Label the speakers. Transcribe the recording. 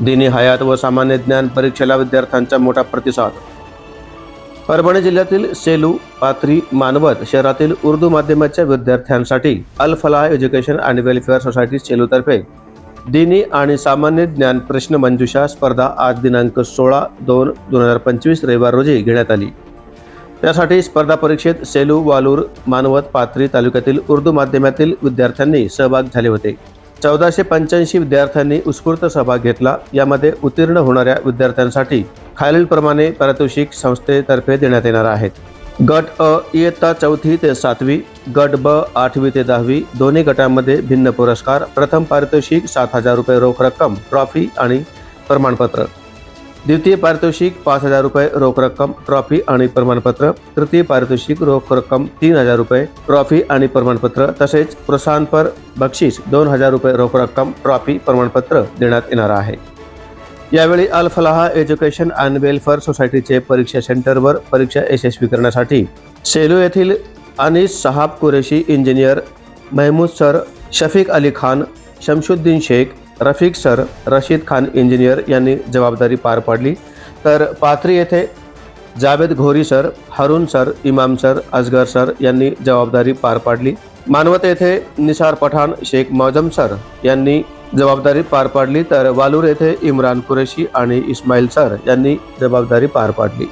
Speaker 1: दिनी हयात व सामान्य ज्ञान परीक्षेला विद्यार्थ्यांचा मोठा प्रतिसाद. परभणी जिल्ह्यातील सेलू पाथरी मानवत शहरातील उर्दू माध्यमाच्या विद्यार्थ्यांसाठी Al Falah education and welfare society सेलूतर्फे दिनी आणि सामान्य ज्ञान प्रश्न मंजुषा स्पर्धा आज दिनांक सोळा दोन दोन हजार पंचवीस रविवार रोजी घेण्यात आली. त्यासाठी स्पर्धा परीक्षेत सेलू वालूर मानवत पाथरी तालुक्यातील उर्दू माध्यमातील विद्यार्थ्यांनी सहभाग झाले होते. चौदाशे पंच्याऐंशी विद्यार्थ्यांनी उत्स्फूर्त सहभाग घेतला. यामध्ये उत्तीर्ण होणाऱ्या विद्यार्थ्यांसाठी खालीलप्रमाणे पारितोषिक संस्थेतर्फे देण्यात येणार आहेत. गट अ इयत्ता चौथी ते सातवी गट ब आठवी ते दहावी दोन्ही गटांमध्ये भिन्न पुरस्कार प्रथम पारितोषिक सात हजार रुपये रोख रक्कम ट्रॉफी आणि प्रमाणपत्र. द्वितीय पारितोषिक पाच हजार रुपये रोख रक्कम ट्रॉफी आणि प्रमाणपत्र. तृतीय पारितोषिक रोख रक्कम तीन हजार रुपये ट्रॉफी आणि प्रमाणपत्र तसेच प्रोत्साहनपर बक्षीस दोन हजार रुपये रोख रक्कम ट्रॉफी प्रमाणपत्र देण्यात येणार आहे. यावेळी Al Falaha education and welfare सोसायटीचे परीक्षा सेंटरवर परीक्षा यशस्वी करण्यासाठी सेलू येथील Anis Sahab Qureshi engineer Mahmood sir Shafiq Ali Khan Shamshuddin Sheikh Rafiq sir Rashid Khan engineer यांनी जबाबदारी पार पाडली. तर पाथरी येथे Javed Ghori sir Haroon sir Imam sir Azgar sir यांनी जबाबदारी पार पाडली. मानवत येथे निसार पठाण शेख मौजम सर यांनी जबाबदारी पार पाडली. तर वालूर येथे इम्रान कुरेशी आणि इस्माईल सर यांनी जबाबदारी पार पाडली.